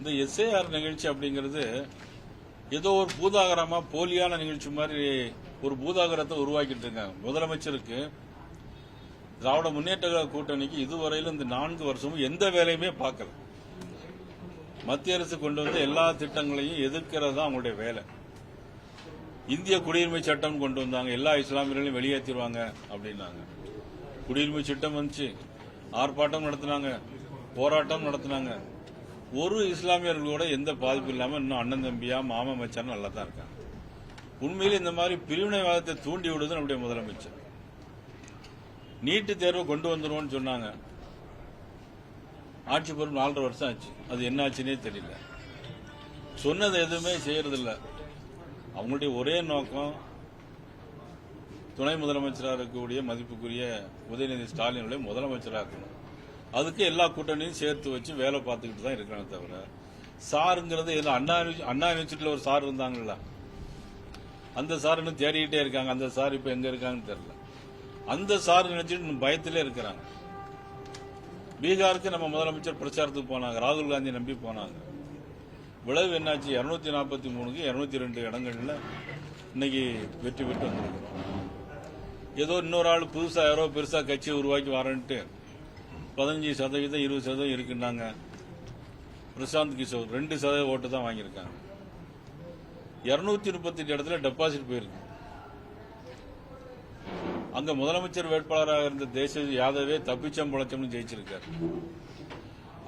இந்த எஸ்ஏஆர் நிகழ்ச்சி அப்படிங்கிறது ஏதோ ஒரு பூதாகரமா போலியான நிகழ்ச்சி மாதிரி ஒரு பூதாகரத்தை உருவாக்கிட்டு இருக்காங்க. முதலமைச்சருக்கு திராவிட முன்னேற்ற கூட்டணிக்கு இதுவரையிலும் இந்த நான்கு வருஷமும் எந்த வேலையுமே பார்க்கல. மத்திய அரசு கொண்டு வந்த எல்லா திட்டங்களையும் எதிர்க்கிறது தான் அவங்களுடைய வேலை. இந்திய குடியுரிமை சட்டம் கொண்டு வந்தாங்க. எல்லா இஸ்லாமியர்களையும் வெளியேற்றிடுவாங்க அப்படின்னாங்க. குடியுரிமை சட்டம் வந்துச்சு. ஆர்ப்பாட்டம் நடத்தினாங்க. போராட்டம் நடத்தினாங்க. ஒரு இஸ்லாமியர்களோட எந்த பாதிப்பும் இல்லாமல் இன்னும் அண்ணன் தம்பியா மாமா மச்சான் நல்லா தான் இருக்காங்க. உண்மையில் இந்த மாதிரி பிரிவினைவாதத்தை தூண்டி விடுவது நம்முடைய முதலமைச்சர். நீட்டு தேர்வை கொண்டு வந்துடுவோம்னு சொன்னாங்க. ஆட்சி பொறுப்பு நாலரை வருஷம் ஆச்சு. அது என்ன ஆச்சுன்னே தெரியல. சொன்னது எதுவுமே செய்யறதில்ல. அவங்களுடைய ஒரே நோக்கம் துணை முதலமைச்சராக இருக்கக்கூடிய மதிப்புக்குரிய உதயநிதி ஸ்டாலினுடைய முதலமைச்சராக இருக்கணும் அதுக்கு எல்லா கூட்டணியும் சேர்த்து வச்சு வேலை பார்த்துக்கிட்டு தான் இருக்கிறாங்க தவிர சாருங்கிறது எதுவும் அண்ணா அண்ணா யூனிவர்சிட்டியில் ஒரு சார் இருந்தாங்கல்ல. அந்த சார் இன்னும் தேடிக்கிட்டே இருக்காங்க. அந்த சார் இப்போ எங்கே இருக்காங்கன்னு தெரில அந்த சார் நினைச்சிட்டு இன்னும் பயத்திலே இருக்கிறாங்க. பீகாருக்கு நம்ம முதலமைச்சர் பிரச்சாரத்துக்கு போனாங்க. ராகுல் காந்தி நம்பி போனாங்க. விளைவு என்னாச்சு? இரநூத்தி நாற்பத்தி மூணுக்கு இரநூத்தி ரெண்டு இடங்கள்ல இன்னைக்கு வெற்றி பெற்று வந்திருக்கிறோம். ஏதோ இன்னொரு ஆள் புதுசாக யாரோ பெருசாக கட்சியை உருவாக்கி வரேன்ட்டு பதினஞ்சு சதவீதம் இருபது சதவீதம் இருக்குன்னாங்க. பிரசாந்த் கிஷோர் ரெண்டு சதவீத ஓட்டு தான் வாங்கியிருக்காங்க. இருநூத்தி முப்பத்தெட்டு இடத்துல டெபாசிட் போயிருக்கு. அங்க முதலமைச்சர் வேட்பாளராக இருந்த தேச யாதவே தப்பிச்சம் புழைச்சம்னு ஜெயிச்சிருக்காரு.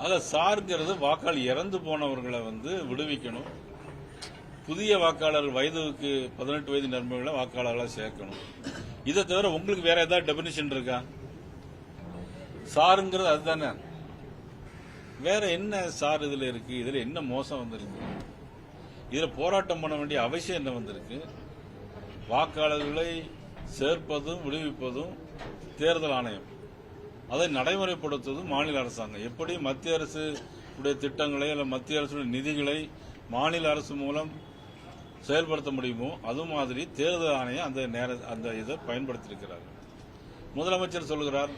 அத சார்ங்கிறது வாக்காளர் இறந்து போனவர்களை வந்து விடுவிக்கணும். புதிய வாக்காளர் வயதுக்கு பதினெட்டு வயது நிரம்பிகளை வாக்காளர்களாக சேர்க்கணும். இதை தவிர உங்களுக்கு வேற ஏதாவது டெபினிஷன் இருக்கா? சாருங்கிறது அதுதானே. வேற என்ன சார் இதுல இருக்கு? இதுல என்ன மோசம் வந்திருக்கு? இதுல போராட்டம் பண்ண வேண்டிய அவசியம் என்ன வந்திருக்கு? வாக்காளர்களை சேர்ப்பதும் விடுவிப்பதும் தேர்தல் ஆணையம். அதை நடைமுறைப்படுத்துவதும் மாநில அரசாங்கம். எப்படி மத்திய அரசு உடைய திட்டங்களை அல்ல மத்திய அரசுடைய நிதிகளை மாநில அரசு மூலம் செயல்படுத்த முடியுமோ அது மாதிரி தேர்தல் ஆணையம் அந்த நேர அந்த இதை பயன்படுத்தியிருக்கிறார். முதலமைச்சர் சொல்லுகிறார்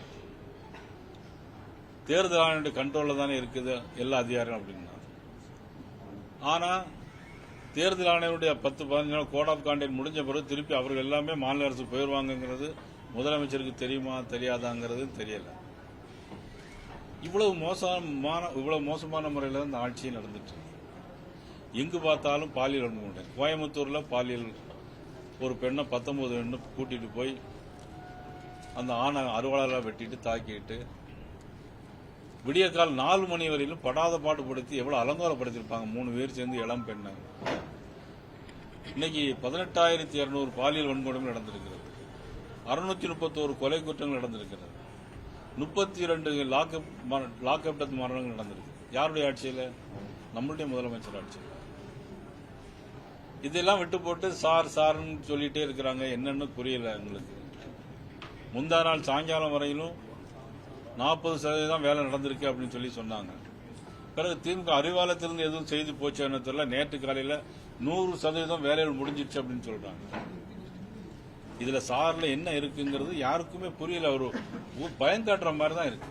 தேர்தல் ஆணையுடைய கண்ட்ரோலில் தானே இருக்குது எல்லா அதிகாரம் அப்படின்னா. ஆனால் தேர்தல் ஆணையருடைய பத்து பதினஞ்சு நாள் கோட் ஆஃப் கான்டெக்ட் முடிஞ்ச பிறகு திருப்பி அவர்கள் எல்லாமே மாநில அரசு போயிருவாங்கங்கிறது முதலமைச்சருக்கு தெரியுமா தெரியாதாங்கிறது தெரியல. இவ்வளவு மோசமான இவ்வளவு மோசமான முறையில் இந்த ஆட்சி நடந்துட்டு எங்கு பார்த்தாலும் பாலியல் வன்முறை கோயம்புத்தூரில் பாலியல் ஒரு பெண்ணை பத்தொன்பது பெண்ணு கூட்டிட்டு போய் அந்த ஆணை அறுவாளராக வெட்டிட்டு தாக்கிட்டு விடியற்கால் நாலு மணி வரையிலும் படாத பாடுபடுத்தி எவ்வளவு அலங்கோலப்படுத்திருப்பாங்க மூணு பேர் சேர்ந்து இளம் பெண்ணாங்க. இன்னைக்கு பதினெட்டாயிரத்தி இருநூறு பாலியல் வன்கொடுமை நடந்திருக்கிறது. அறுநூத்தி முப்பத்தோரு கொலை குற்றங்கள் நடந்திருக்கிறது. முப்பத்தி இரண்டு லாக்அப் லாக்அப் டெத் மரணங்கள் நடந்திருக்கு. யாருடைய ஆட்சியில்? நம்மளுடைய முதலமைச்சர் ஆட்சியில். இதெல்லாம் விட்டு போட்டு சார் சார்னு சொல்லிட்டே இருக்கிறாங்க. என்னன்னு புரியல எங்களுக்கு. முந்தா நாள் சாயங்காலம் வரையிலும் நாற்பது சதவீதம் வேலை நடந்திருக்கு அப்படின்னு சொல்லி சொன்னாங்க. பிறகு திமுக அறிவாலயத்திலிருந்து எதுவும் செய்தி போச்சுன்னு தெரியல. நேற்று காலையில் நூறு சதவீதம் வேலைகள் முடிஞ்சிருச்சு அப்படின்னு சொல்றாங்க. இதுல சாரில் என்ன இருக்குங்கிறது யாருக்குமே புரியல. ஒரு ஒரு பயம் காட்டுற மாதிரி தான் இருக்கு.